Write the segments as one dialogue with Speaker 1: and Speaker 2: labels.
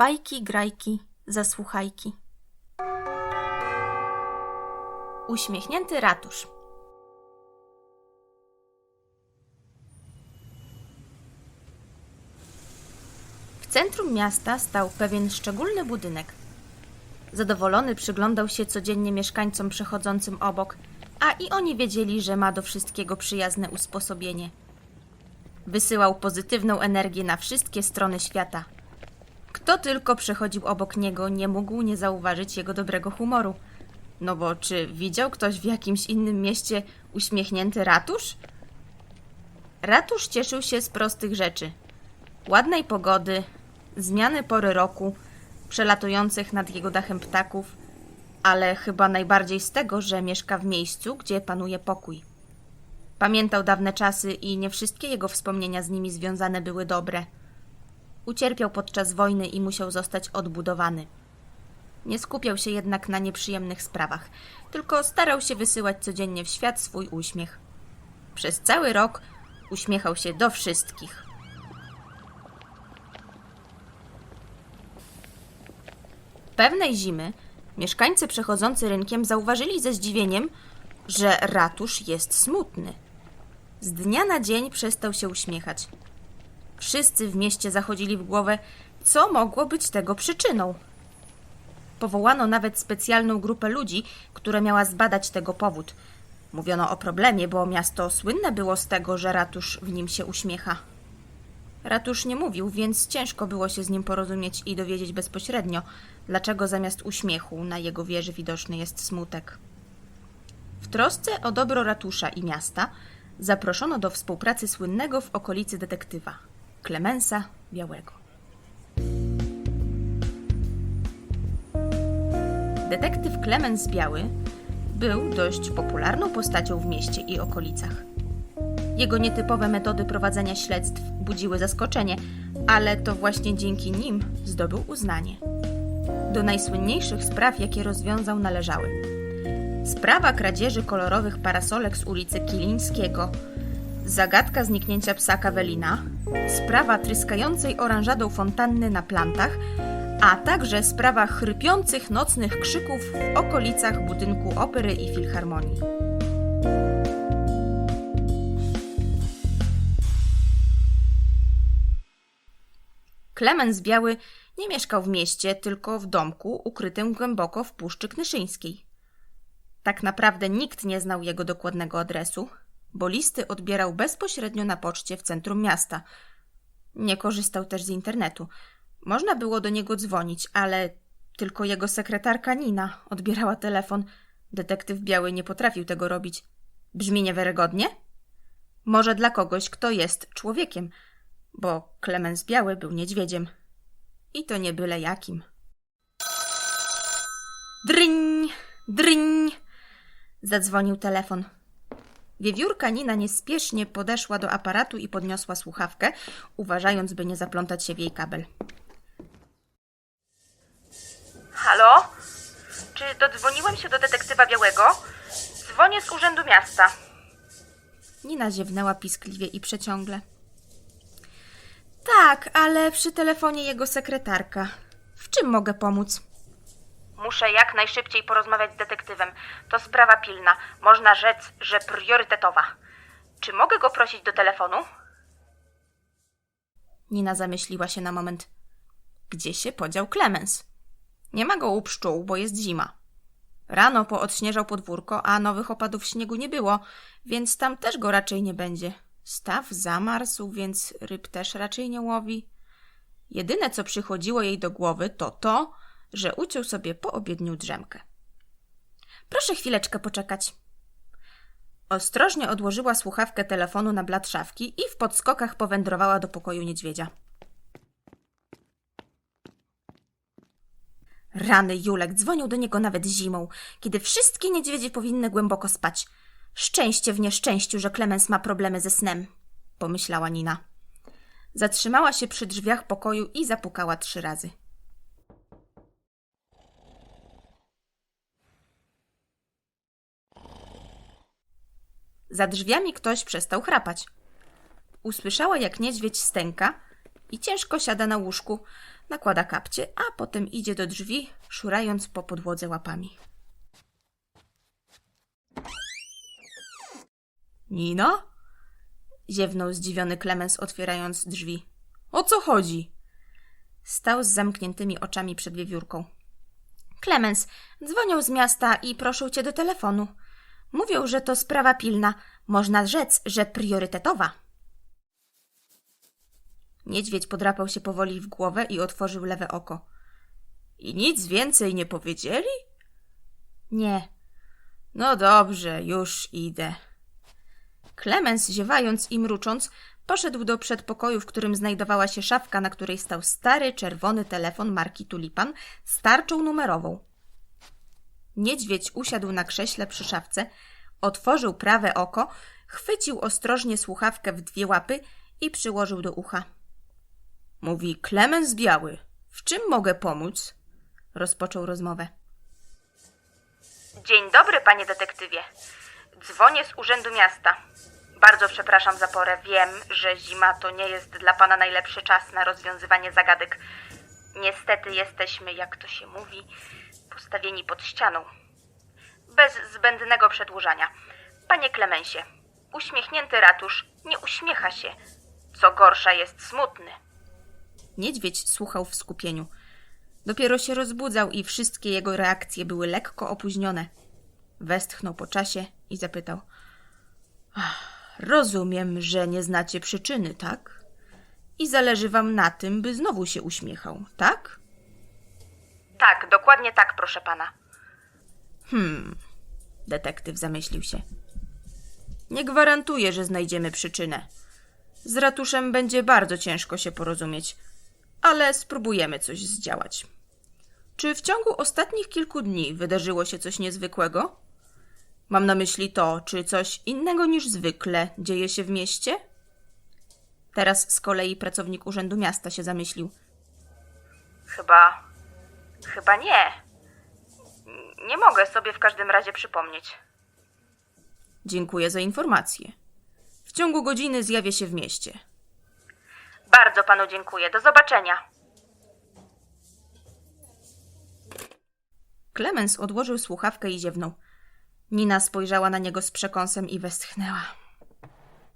Speaker 1: Bajki, grajki, zasłuchajki. Uśmiechnięty ratusz. W centrum miasta stał pewien szczególny budynek. Zadowolony przyglądał się codziennie mieszkańcom przechodzącym obok, a i oni wiedzieli, że ma do wszystkiego przyjazne usposobienie. Wysyłał pozytywną energię na wszystkie strony świata. Kto tylko przechodził obok niego, nie mógł nie zauważyć jego dobrego humoru. No bo czy widział ktoś w jakimś innym mieście uśmiechnięty ratusz? Ratusz cieszył się z prostych rzeczy: ładnej pogody, zmiany pory roku, przelatujących nad jego dachem ptaków, ale chyba najbardziej z tego, że mieszka w miejscu, gdzie panuje pokój. Pamiętał dawne czasy i nie wszystkie jego wspomnienia z nimi związane były dobre. Ucierpiał podczas wojny i musiał zostać odbudowany. Nie skupiał się jednak na nieprzyjemnych sprawach, tylko starał się wysyłać codziennie w świat swój uśmiech. Przez cały rok uśmiechał się do wszystkich. Pewnej zimy mieszkańcy przechodzący rynkiem zauważyli ze zdziwieniem, że ratusz jest smutny. Z dnia na dzień przestał się uśmiechać. Wszyscy w mieście zachodzili w głowę, co mogło być tego przyczyną. Powołano nawet specjalną grupę ludzi, która miała zbadać tego powód. Mówiono o problemie, bo miasto słynne było z tego, że ratusz w nim się uśmiecha. Ratusz nie mówił, więc ciężko było się z nim porozumieć i dowiedzieć bezpośrednio, dlaczego zamiast uśmiechu na jego wieży widoczny jest smutek. W trosce o dobro ratusza i miasta zaproszono do współpracy słynnego w okolicy detektywa Klemensa Białego. Detektyw Klemens Biały był dość popularną postacią w mieście i okolicach. Jego nietypowe metody prowadzenia śledztw budziły zaskoczenie, ale to właśnie dzięki nim zdobył uznanie. Do najsłynniejszych spraw, jakie rozwiązał, należały sprawa kradzieży kolorowych parasolek z ulicy Kilińskiego, zagadka zniknięcia psa Kawelina, sprawa tryskającej oranżadą fontanny na plantach, a także sprawa chrypiących nocnych krzyków w okolicach budynku opery i filharmonii. Klemens Biały nie mieszkał w mieście, tylko w domku ukrytym głęboko w Puszczy Knyszyńskiej. Tak naprawdę nikt nie znał jego dokładnego adresu, bo listy odbierał bezpośrednio na poczcie w centrum miasta. Nie korzystał też z internetu. Można było do niego dzwonić, ale tylko jego sekretarka Nina odbierała telefon. Detektyw Biały nie potrafił tego robić. Brzmi niewiarygodnie? Może dla kogoś, kto jest człowiekiem, bo Klemens Biały był niedźwiedziem. I to nie byle jakim. Dryń, dryń! Zadzwonił telefon. Wiewiórka Nina niespiesznie podeszła do aparatu i podniosła słuchawkę, uważając, by nie zaplątać się w jej kabel. Halo? Czy dodzwoniłem się do detektywa Białego? Dzwonię z urzędu miasta. Nina ziewnęła piskliwie i przeciągle. Tak, ale przy telefonie jego sekretarka. W czym mogę pomóc? Muszę jak najszybciej porozmawiać z detektywem. To sprawa pilna. Można rzec, że priorytetowa. Czy mogę go prosić do telefonu? Nina zamyśliła się na moment. Gdzie się podział Klemens? Nie ma go u pszczół, bo jest zima. Rano poodśnieżał podwórko, a nowych opadów śniegu nie było, więc tam też go raczej nie będzie. Staw zamarzł, więc ryb też raczej nie łowi. Jedyne, co przychodziło jej do głowy, to to, że uciął sobie po obiedniu drzemkę. Proszę chwileczkę poczekać. Ostrożnie odłożyła słuchawkę telefonu na blat szafki i w podskokach powędrowała do pokoju niedźwiedzia. Rany Julek dzwonił do niego nawet zimą, kiedy wszystkie niedźwiedzie powinny głęboko spać. Szczęście w nieszczęściu, że Klemens ma problemy ze snem, pomyślała Nina. Zatrzymała się przy drzwiach pokoju i zapukała trzy razy. Za drzwiami ktoś przestał chrapać. Usłyszała, jak niedźwiedź stęka i ciężko siada na łóżku, nakłada kapcie, a potem idzie do drzwi, szurając po podłodze łapami. Nina? Ziewnął zdziwiony Klemens, otwierając drzwi. O co chodzi? Stał z zamkniętymi oczami przed wiewiórką. Klemens, dzwonią z miasta i proszą cię do telefonu. Mówią, że to sprawa pilna. Można rzec, że priorytetowa. Niedźwiedź podrapał się powoli w głowę i otworzył lewe oko. I nic więcej nie powiedzieli? Nie. No dobrze, już idę. Klemens, ziewając i mrucząc, poszedł do przedpokoju, w którym znajdowała się szafka, na której stał stary, czerwony telefon marki Tulipan z tarczą numerową. Niedźwiedź usiadł na krześle przy szafce, otworzył prawe oko, chwycił ostrożnie słuchawkę w dwie łapy i przyłożył do ucha. Mówi Klemens Biały. W czym mogę pomóc? Rozpoczął rozmowę. Dzień dobry, panie detektywie. Dzwonię z urzędu miasta. Bardzo przepraszam za porę. Wiem, że zima to nie jest dla pana najlepszy czas na rozwiązywanie zagadek. Niestety jesteśmy, jak to się mówi, postawieni pod ścianą. Bez zbędnego przedłużania. Panie Klemensie, uśmiechnięty ratusz nie uśmiecha się. Co gorsza, jest smutny. Niedźwiedź słuchał w skupieniu. Dopiero się rozbudzał i wszystkie jego reakcje były lekko opóźnione. Westchnął po czasie i zapytał: "Ach, Rozumiem, że nie znacie przyczyny, tak? I zależy wam na tym, by znowu się uśmiechał, tak? Tak, dokładnie tak, proszę pana. Hmm, detektyw zamyślił się. Nie gwarantuję, że znajdziemy przyczynę. Z ratuszem będzie bardzo ciężko się porozumieć, ale spróbujemy coś zdziałać. Czy w ciągu ostatnich kilku dni wydarzyło się coś niezwykłego? Mam na myśli to, czy coś innego niż zwykle dzieje się w mieście? Teraz z kolei pracownik Urzędu Miasta się zamyślił. Chyba. Chyba nie. Nie mogę sobie w każdym razie przypomnieć. Dziękuję za informację. W ciągu godziny zjawię się w mieście. Bardzo panu dziękuję. Do zobaczenia. Klemens odłożył słuchawkę i ziewnął. Nina spojrzała na niego z przekąsem i westchnęła.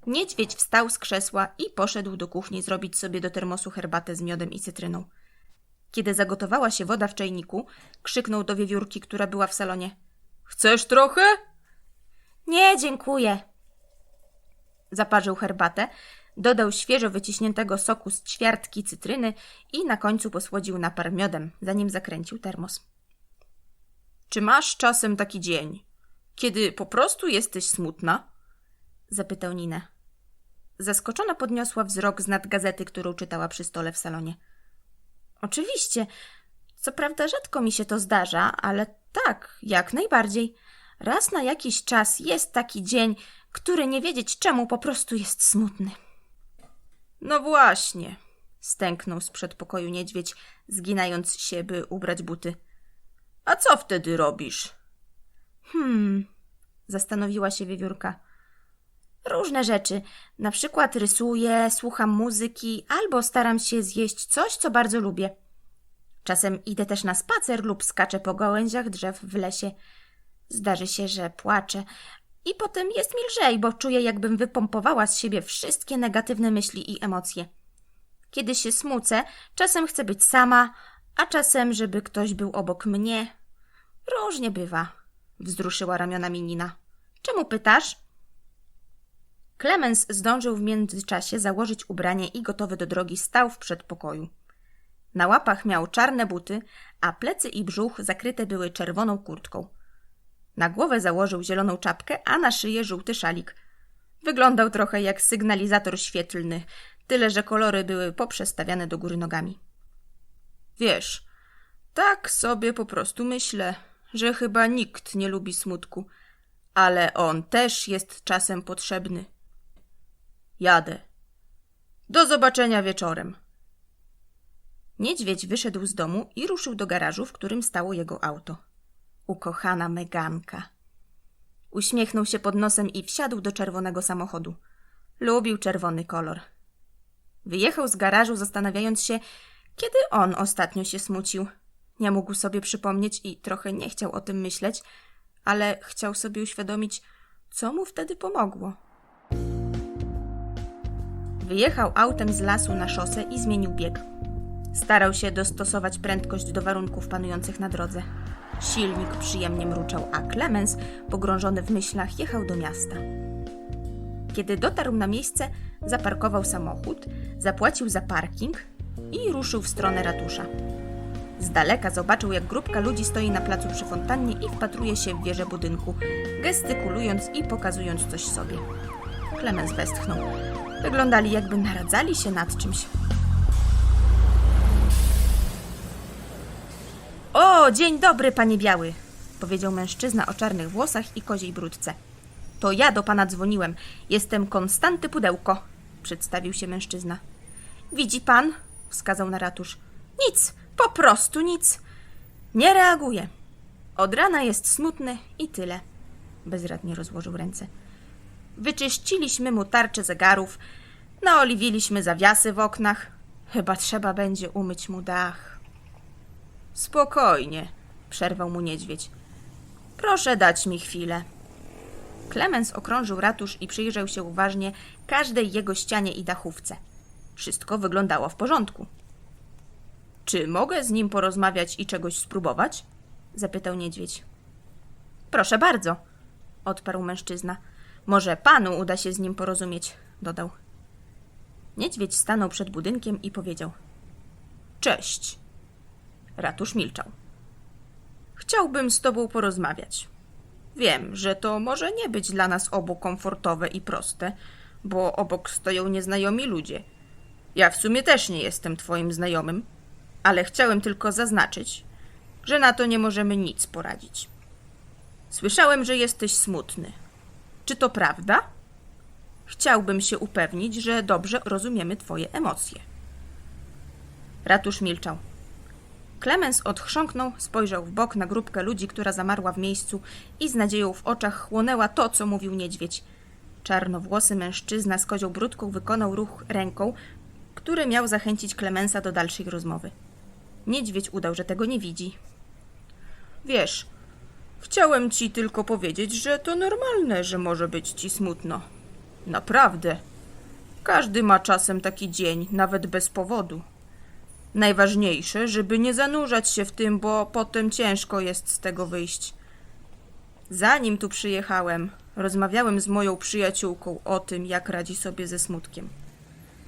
Speaker 1: Niedźwiedź wstał z krzesła i poszedł do kuchni zrobić sobie do termosu herbatę z miodem i cytryną. Kiedy zagotowała się woda w czajniku, krzyknął do wiewiórki, która była w salonie. Chcesz trochę? Nie, dziękuję. Zaparzył herbatę, dodał świeżo wyciśniętego soku z ćwiartki cytryny i na końcu posłodził napar miodem, zanim zakręcił termos. Czy masz czasem taki dzień, kiedy po prostu jesteś smutna? zapytał Ninę. Zaskoczona podniosła wzrok z nad gazety, którą czytała przy stole w salonie. Oczywiście. Co prawda rzadko mi się to zdarza, ale tak, jak najbardziej. Raz na jakiś czas jest taki dzień, który nie wiedzieć czemu po prostu jest smutny. No właśnie, stęknął z przedpokoju niedźwiedź, zginając się, by ubrać buty. A co wtedy robisz? Hmm, zastanowiła się wiewiórka. Różne rzeczy. Na przykład rysuję, słucham muzyki albo staram się zjeść coś, co bardzo lubię. Czasem idę też na spacer lub skaczę po gałęziach drzew w lesie. Zdarzy się, że płaczę. I potem jest mi lżej, bo czuję, jakbym wypompowała z siebie wszystkie negatywne myśli i emocje. Kiedy się smucę, czasem chcę być sama, a czasem, żeby ktoś był obok mnie. Różnie bywa, wzruszyła ramionami Nina. Czemu pytasz? Klemens zdążył w międzyczasie założyć ubranie i gotowy do drogi stał w przedpokoju. Na łapach miał czarne buty, a plecy i brzuch zakryte były czerwoną kurtką. Na głowę założył zieloną czapkę, a na szyję żółty szalik. Wyglądał trochę jak sygnalizator świetlny, tyle że kolory były poprzestawiane do góry nogami. Wiesz, tak sobie po prostu myślę, że chyba nikt nie lubi smutku, ale on też jest czasem potrzebny. Jadę. Do zobaczenia wieczorem. Niedźwiedź wyszedł z domu i ruszył do garażu, w którym stało jego auto. Ukochana Meganka. Uśmiechnął się pod nosem i wsiadł do czerwonego samochodu. Lubił czerwony kolor. Wyjechał z garażu, zastanawiając się, kiedy on ostatnio się smucił. Nie mógł sobie przypomnieć i trochę nie chciał o tym myśleć, ale chciał sobie uświadomić, co mu wtedy pomogło. Wyjechał autem z lasu na szosę i zmienił bieg. Starał się dostosować prędkość do warunków panujących na drodze. Silnik przyjemnie mruczał, a Clemens, pogrążony w myślach, jechał do miasta. Kiedy dotarł na miejsce, zaparkował samochód, zapłacił za parking i ruszył w stronę ratusza. Z daleka zobaczył, jak grupka ludzi stoi na placu przy fontannie i wpatruje się w wieżę budynku, gestykulując i pokazując coś sobie. Clemens westchnął. Wyglądali, jakby naradzali się nad czymś. O, dzień dobry, panie Biały, powiedział mężczyzna o czarnych włosach i koziej brudce. To ja do pana dzwoniłem. Jestem Konstanty Pudełko, przedstawił się mężczyzna. Widzi pan? wskazał na ratusz. Nic, po prostu nic. Nie reaguje. Od rana jest smutny i tyle. Bezradnie rozłożył ręce. Wyczyściliśmy mu tarczę zegarów, naoliwiliśmy zawiasy w oknach. Chyba trzeba będzie umyć mu dach. Spokojnie, przerwał mu niedźwiedź. Proszę dać mi chwilę. Klemens okrążył ratusz i przyjrzał się uważnie każdej jego ścianie i dachówce. Wszystko wyglądało w porządku. Czy mogę z nim porozmawiać i czegoś spróbować? zapytał niedźwiedź. Proszę bardzo, odparł mężczyzna. Może panu uda się z nim porozumieć, dodał. Niedźwiedź stanął przed budynkiem i powiedział: Cześć. Ratusz milczał. Chciałbym z tobą porozmawiać. Wiem, że to może nie być dla nas obu komfortowe i proste, bo obok stoją nieznajomi ludzie. Ja w sumie też nie jestem twoim znajomym, ale chciałem tylko zaznaczyć, że na to nie możemy nic poradzić. Słyszałem, że jesteś smutny. Czy to prawda? Chciałbym się upewnić, że dobrze rozumiemy twoje emocje. Ratusz milczał. Klemens odchrząknął, spojrzał w bok na grupkę ludzi, która zamarła w miejscu i z nadzieją w oczach chłonęła to, co mówił niedźwiedź. Czarnowłosy mężczyzna z kozią brudką wykonał ruch ręką, który miał zachęcić Klemensa do dalszej rozmowy. Niedźwiedź udał, że tego nie widzi. Wiesz, chciałem ci tylko powiedzieć, że to normalne, że może być ci smutno. Naprawdę. Każdy ma czasem taki dzień, nawet bez powodu. Najważniejsze, żeby nie zanurzać się w tym, bo potem ciężko jest z tego wyjść. Zanim tu przyjechałem, rozmawiałem z moją przyjaciółką o tym, jak radzi sobie ze smutkiem.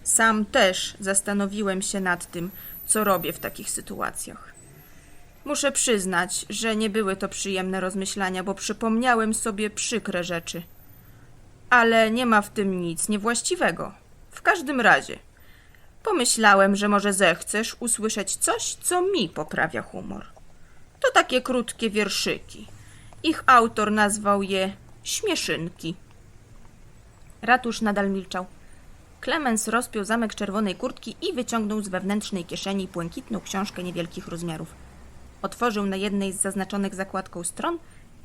Speaker 1: Sam też zastanowiłem się nad tym, co robię w takich sytuacjach. Muszę przyznać, że nie były to przyjemne rozmyślania, bo przypomniałem sobie przykre rzeczy. Ale nie ma w tym nic niewłaściwego. W każdym razie, pomyślałem, że może zechcesz usłyszeć coś, co mi poprawia humor. To takie krótkie wierszyki. Ich autor nazwał je Śmieszynki. Ratusz nadal milczał. Klemens rozpiął zamek czerwonej kurtki i wyciągnął z wewnętrznej kieszeni błękitną książkę niewielkich rozmiarów. Otworzył na jednej z zaznaczonych zakładką stron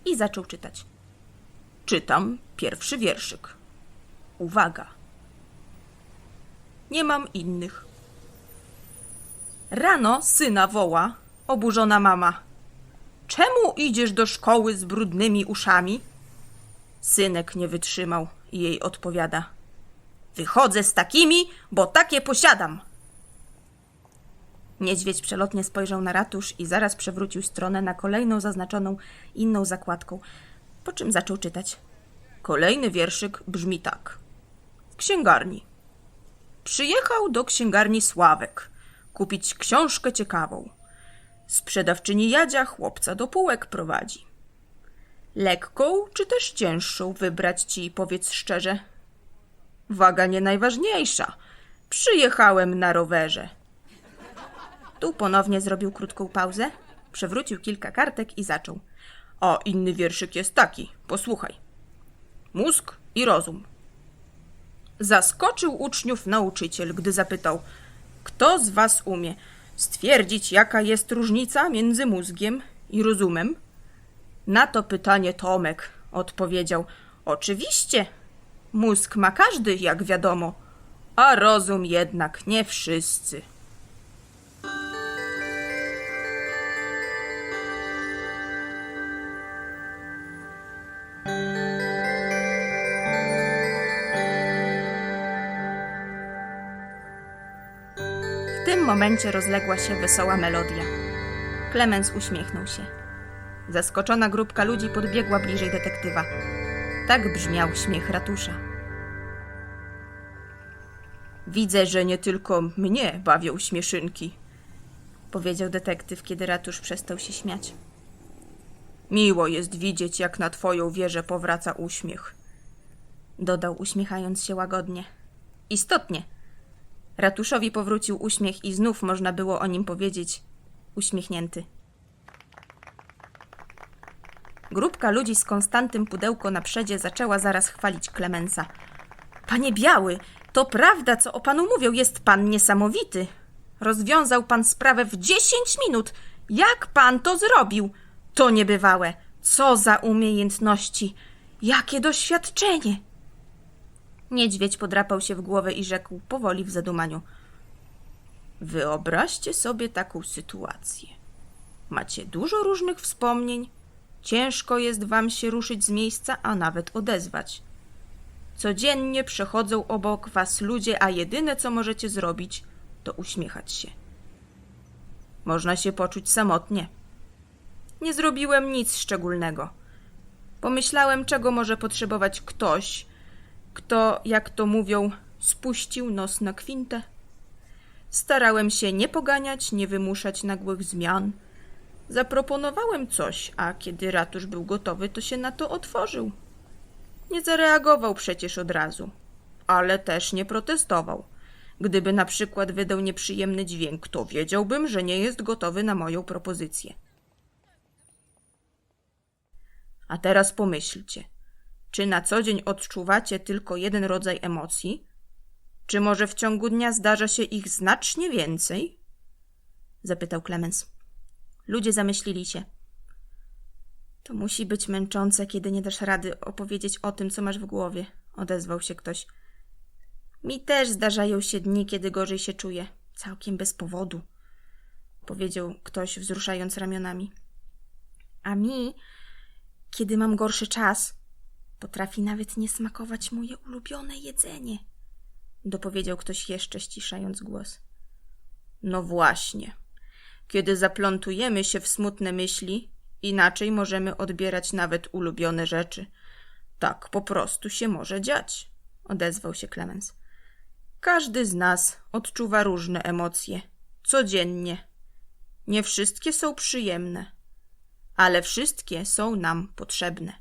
Speaker 1: i zaczął czytać. Czytam pierwszy wierszyk. Uwaga. Nie mam innych. Rano syna woła, oburzona mama. Czemu idziesz do szkoły z brudnymi uszami? Synek nie wytrzymał i jej odpowiada. Wychodzę z takimi, bo takie posiadam. Niedźwiedź przelotnie spojrzał na ratusz i zaraz przewrócił stronę na kolejną zaznaczoną inną zakładką, po czym zaczął czytać. Kolejny wierszyk brzmi tak. W księgarni. Przyjechał do księgarni Sławek kupić książkę ciekawą. Sprzedawczyni Jadzia chłopca do półek prowadzi. Lekką czy też cięższą wybrać ci, powiedz szczerze. Waga nie najważniejsza. Przyjechałem na rowerze. Tu ponownie zrobił krótką pauzę, przewrócił kilka kartek i zaczął. A inny wierszyk jest taki, posłuchaj. Mózg i rozum. Zaskoczył uczniów nauczyciel, gdy zapytał: Kto z was umie stwierdzić, jaka jest różnica między mózgiem i rozumem? Na to pytanie Tomek odpowiedział: Oczywiście. Mózg ma każdy, jak wiadomo. A rozum jednak nie wszyscy. Momencie rozległa się wesoła melodia. Klemens uśmiechnął się. Zaskoczona grupka ludzi podbiegła bliżej detektywa. Tak brzmiał śmiech ratusza. Widzę, że nie tylko mnie bawią śmieszynki, powiedział detektyw, kiedy ratusz przestał się śmiać. Miło jest widzieć, jak na twoją wieżę powraca uśmiech, dodał, uśmiechając się łagodnie. Istotnie. Ratuszowi powrócił uśmiech i znów można było o nim powiedzieć uśmiechnięty. Grupka ludzi z Konstantym pudełko na przedzie zaczęła zaraz chwalić Klemensa. Panie Biały, to prawda, co o panu mówią, jest pan niesamowity. Rozwiązał pan sprawę w dziesięć minut. Jak pan to zrobił? To niebywałe. Co za umiejętności. Jakie doświadczenie. Niedźwiedź podrapał się w głowę i rzekł powoli w zadumaniu. Wyobraźcie sobie taką sytuację. Macie dużo różnych wspomnień. Ciężko jest wam się ruszyć z miejsca, a nawet odezwać. Codziennie przechodzą obok was ludzie, a jedyne co możecie zrobić, to uśmiechać się. Można się poczuć samotnie. Nie zrobiłem nic szczególnego. Pomyślałem, czego może potrzebować ktoś, kto, jak to mówią, spuścił nos na kwintę. Starałem się nie poganiać, nie wymuszać nagłych zmian. Zaproponowałem coś, a kiedy ratusz był gotowy, to się na to otworzył. Nie zareagował przecież od razu, ale też nie protestował. Gdyby na przykład wydał nieprzyjemny dźwięk, to wiedziałbym, że nie jest gotowy na moją propozycję. A teraz pomyślcie, czy na co dzień odczuwacie tylko jeden rodzaj emocji? Czy może w ciągu dnia zdarza się ich znacznie więcej? Zapytał Clemens. Ludzie zamyślili się. To musi być męczące, kiedy nie dasz rady opowiedzieć o tym, co masz w głowie, odezwał się ktoś. Mi też zdarzają się dni, kiedy gorzej się czuję, całkiem bez powodu, powiedział ktoś, wzruszając ramionami. A mi, kiedy mam gorszy czas, potrafi nawet nie smakować moje ulubione jedzenie, dopowiedział ktoś jeszcze, ściszając głos. No właśnie. Kiedy zaplątujemy się w smutne myśli, inaczej możemy odbierać nawet ulubione rzeczy. Tak po prostu się może dziać, odezwał się Clemens. Każdy z nas odczuwa różne emocje, codziennie. Nie wszystkie są przyjemne, ale wszystkie są nam potrzebne.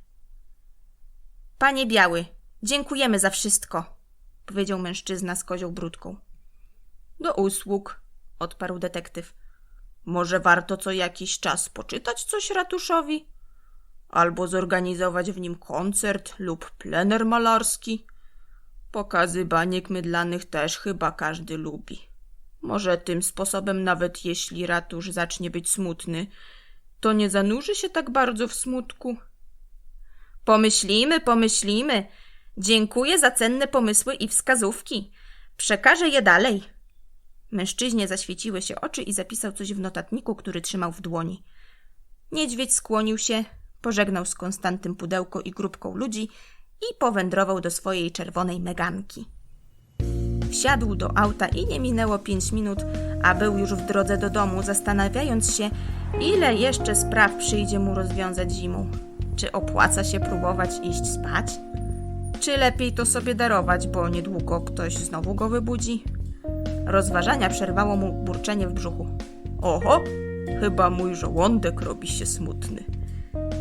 Speaker 1: Panie Biały, dziękujemy za wszystko, powiedział mężczyzna z kozią brudką. Do usług, odparł detektyw. Może warto co jakiś czas poczytać coś ratuszowi? Albo zorganizować w nim koncert lub plener malarski? Pokazy baniek mydlanych też chyba każdy lubi. Może tym sposobem, nawet jeśli ratusz zacznie być smutny, to nie zanurzy się tak bardzo w smutku. Pomyślimy, pomyślimy. Dziękuję za cenne pomysły i wskazówki. Przekażę je dalej. Mężczyźnie zaświeciły się oczy i zapisał coś w notatniku, który trzymał w dłoni. Niedźwiedź skłonił się, pożegnał z Konstantym pudełko i grupką ludzi i powędrował do swojej czerwonej meganki. Wsiadł do auta i nie minęło pięć minut, a był już w drodze do domu, zastanawiając się, ile jeszcze spraw przyjdzie mu rozwiązać zimą. Czy opłaca się próbować iść spać? Czy lepiej to sobie darować, bo niedługo ktoś znowu go wybudzi? Rozważania przerwało mu burczenie w brzuchu. Oho, chyba mój żołądek robi się smutny,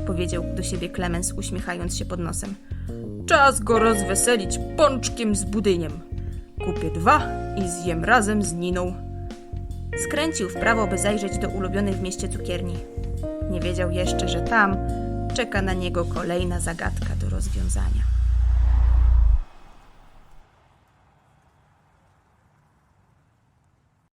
Speaker 1: powiedział do siebie Klemens, uśmiechając się pod nosem. Czas go rozweselić pączkiem z budyniem. Kupię dwa i zjem razem z Niną. Skręcił w prawo, by zajrzeć do ulubionej w mieście cukierni. Nie wiedział jeszcze, że tam czeka na niego kolejna zagadka do rozwiązania.